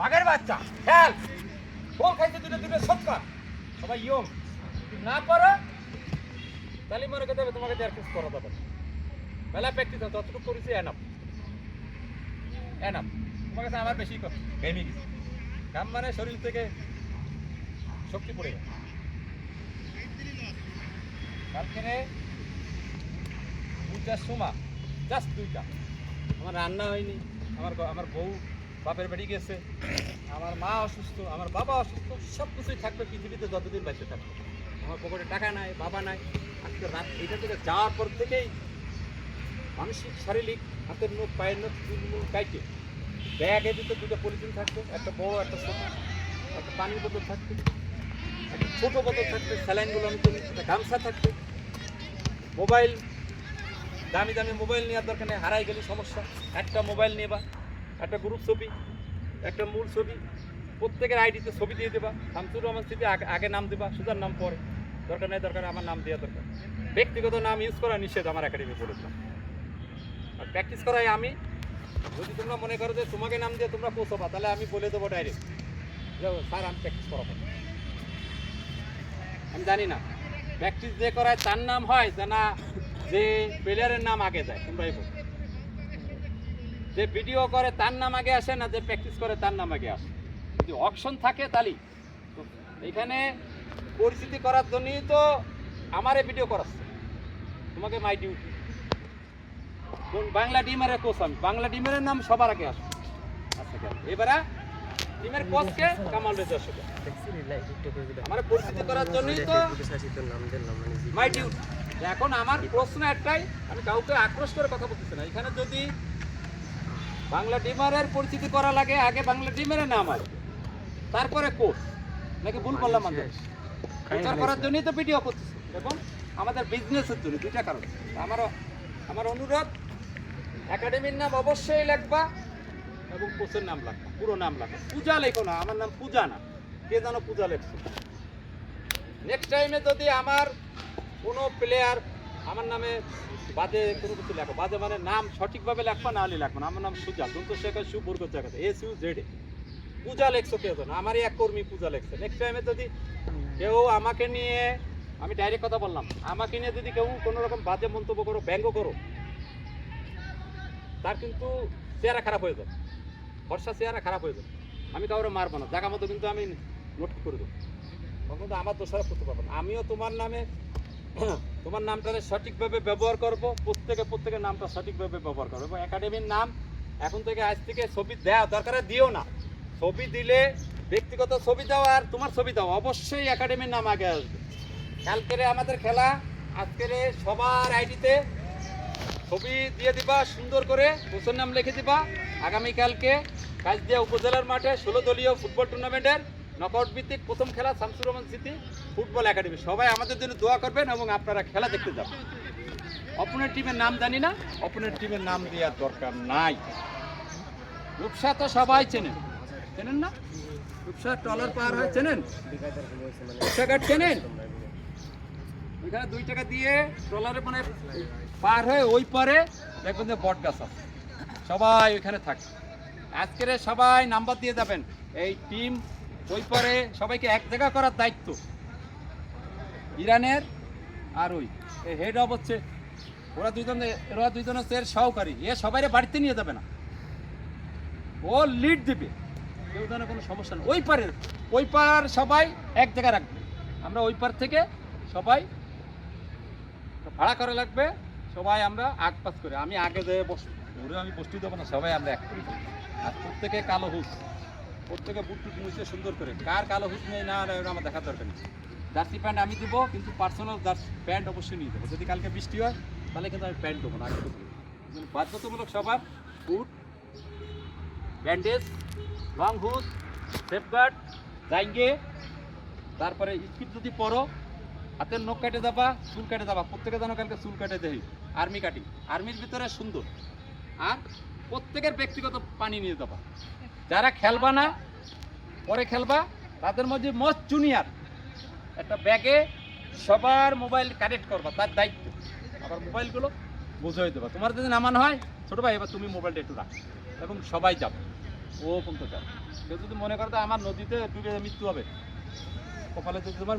বাঘের বাচ্চা, খেল। বল খাইতে দুটো দুটো সৎকার সবাই ইয়ং। যদি না পারো, তাহলে মনে করতে হবে তোমাকে দেড় কিছু করা যাবে। বেলা প্র্যাকটিস হয় যতটুকু করেছি এনাম এনাম তোমার কাছে আমার বেশি গেমে গেছি। কাম মানে শরীর থেকে শক্তি পড়ে যায়। কালকে রে দুইটার সময় জাস্ট দুইটা। আমার রান্না হয়নি, আমার আমার বউ বাপের বাড়ি গেছে। আমার মা অসুস্থ, আমার বাবা অসুস্থ সব কিছুই থাকবে পৃথিবীতে যতদিন বেঁচে থাকবে। আমার পকেটে টাকা নাই, বাবা নাই। আজকে রাত এইটা থেকে যাওয়ার পর থেকেই মানসিক, শারীরিক, হাতের নখ, পায়ের নখ চুলমুল কাইটে। ব্যাগে দিতে দুটো পলিথিন থাকতো, একটা বড়, একটা ছোট, একটা পানির বোতল থাকতো, একটা ছোটো বোতল থাকবে স্যালাইনগুলো আমি তুলি একটা গামছা থাকবে মোবাইল, দামি দামি মোবাইল নেওয়ার দরকার নেই, হারাই গেলে সমস্যা। একটা মোবাইল নেবা। একটা গ্রুপ ছবি, একটা মূল ছবি, প্রত্যেকের আইডিতে ছবি দিয়ে দেবা। শামসুর রহমান আগে- আগে নাম দেবা, সুজার নাম পরে। দরকার নেই, দরকার আমার নাম দেওয়া দরকার। ব্যক্তিগত নাম ইউজ করা নিষেধ আমার একাডেমি বলেছিলাম আর প্র্যাকটিস করাই আমি। যদি তোমরা মনে করো যে তোমাকে নাম দিয়ে তোমরা পৌঁছবা, তাহলে আমি বলে দেবো ডাইরেক্ট যে, স্যার, আমি প্র্যাকটিস করাবো আমি জানি না। প্র্যাকটিস যে করায় তার নাম হয়, যে না, যে প্লেয়ারের নাম আগে যায়, তোমরাই বলো। যে ভিডিও করে তার নাম আগে আসে না যে প্র্যাকটিস করে তার নাম আগে আসে। যদি অপশন থাকে তাহলেই তো এখানে পরিস্থিতি করার জন্যই তো আমারে ভিডিও করাচ্ছে। তোমাকে মাই ডিউটি কোন বাংলা টিমের কোচ আমি। বাংলা টিমের নাম সবার আগে আসে আচ্ছা কেন এবারে টিমের কোচকে কামাল রেজা শুধু আমার পরিস্থিতি করার জন্যই তো মাই ডিউটি এখন আমার প্রশ্ন একটাই, আমি কাউকে আক্রোশ করে কথা বলতেছি না। এখানে যদি বাংলা ডিমারের পরিচিতি করা লাগে আগে বাংলা ডিমারের নাম আসবে তারপরে কোর্স নাকি ভুল করলাম প্রচার করার জন্যই তো ভিডিও করতেছি। দেখুন আমাদের বিজনেসের জন্য দুইটা কারণ। আমার আমার অনুরোধ একাডেমির নাম অবশ্যই লিখবা এবং কোচের নাম লাগবে পুরো নাম লাগবে পূজা লেখো না আমার নাম পূজা না কে জানো পূজা লেখছো। নেক্সট টাইমে যদি আমার কোনো প্লেয়ার আমার নামে বাজে কোনো কিছু লেখো। বাজে মানে নাম সঠিকভাবে লেখবা না হলে লেখবো না। আমার নাম সুজা দন্ত শেখা সু বর্গ জায়গাতে এস, ইউ, জেড পূজা লেখছো কেউ না আমারই এক কর্মী পূজা লেখছে। নেক্সট টাইমে যদি কেউ আমাকে নিয়ে, আমি ডাইরেক্ট কথা বললাম। আমাকে নিয়ে যদি কেউ কোনো রকম বাজে মন্তব্য করো, ব্যঙ্গ করো, তার কিন্তু চেহারা খারাপ হয়ে যাবে। বর্ষা চেহারা খারাপ হয়ে যাবে। আমি কাউরে মারবো না। জায়গা মতো কিন্তু আমি নোট করে দেবো। তখন কিন্তু আমার দোষারোপ করতে পারব না। আমিও তোমার নামে তোমার নামটাকে সঠিকভাবে ব্যবহার করব, প্রত্যেকে প্রত্যেকের নামটা সঠিকভাবে ব্যবহার করব। এবং একাডেমির নাম এখন থেকে আজ থেকে ছবি দেওয়া দরকার দিও না। ছবি দিলে ব্যক্তিগত ছবি দাও আর তোমার ছবি দাও, অবশ্যই একাডেমির নাম আগে আসবে। কালকেরে আমাদের খেলা, আজকের সবার আইডিতে ছবি দিয়ে দিবা, সুন্দর করে কোচের নাম লিখে দিবা। আগামীকালকে কাজ কাজদিয়া উপজেলার মাঠে ষোলো দলীয় ফুটবল টুর্নামেন্টের নকআউট ভিত্তিক প্রথম খেলা শামসুর রহমান স্মৃতি ফুটবল একাডেমি। সবাই আমাদের জন্য দোয়া করবেন এবং আপনারা খেলা দেখতে যাবেন। অপোনেন্ট টিমের নাম জানি না। অপোনেন্ট টিমের নাম দেওয়ার দরকার নাই। রূপসা তো সবাই চেনেন। চেনেন না? রূপসা টলার পার হয় চেনেন? রূপসাঘাট চেনেন? ওইখানে দুই টাকা দিয়ে ট্রলারে মানে পার হয়ে ওই পারে দেখবেন যে বট গাছ আছে। সবাই ওইখানে থাকে। আজকের সবাই নাম্বার দিয়ে যাবেন। এই টিম ওই পারে সবাইকে এক জায়গা করার দায়িত্ব। ইরানের আর ওই হেড অফ হচ্ছে, ওরা দুইজন ওরা দুইজন হচ্ছে এর সহকারী। এ সবাইরে বাড়িতে নিয়ে যাবে না। ও লিড দিবে। কেউ যেন কোনো সমস্যা নেই। ওই পারের, ওই পার সবাই এক জায়গায় রাখবে। আমরা ওই পার থেকে সবাই ভাড়া করা লাগবে। সবাই আমরা আগ পাস করে, আমি আগে যেয়ে বস ওরে আমি বসতে দেবো না, সবাই আমরা এক করি। আর প্রত্যেকে কালো হুস প্রত্যেকে বুট টুট মুছে সুন্দর করে। কার কালো হুস নেই, না আমার দেখার দরকার নেই। জার্সি প্যান্ট আমি দেবো, কিন্তু পার্সোনাল জার্সি প্যান্ট অবশ্যই নিয়ে দেবো যদি কালকে বৃষ্টি হয়, তাহলে কিন্তু আমি প্যান্ট দেবো না, আগে বাধ্যতামূলক সবার, বুট, ব্যান্ডেজ, লং হুস সেফগার্ড, জাইঙ্গে, তারপরে স্পিড যদি পরো, হাতের নখ কেটে যাবা চুল কেটে যাবা প্রত্যেকে যেন কালকে চুল কেটে দেই, আর্মি কাটিং। আর্মির ভিতরে সুন্দর। আর প্রত্যেকের ব্যক্তিগত পানি নিয়ে যাবা। যারা খেলবা না, পরে খেলবা, তাদের মধ্যে মস্ত জুনিয়ার একটা ব্যাগে সবার মোবাইল কানেক্ট করবা, তার দায়িত্ব। আবার মোবাইলগুলো বুঝিয়ে দেবা। তোমার যদি নামানো হয়, ছোটো ভাই, এবার তুমি মোবাইলটা একটু রাখ। এবং সবাই যাবে। ও পর্যন্ত যাবে। কেউ যদি মনে করো আমার নদীতে ডুবে মৃত্যু হবে, কপালে যদি তোমার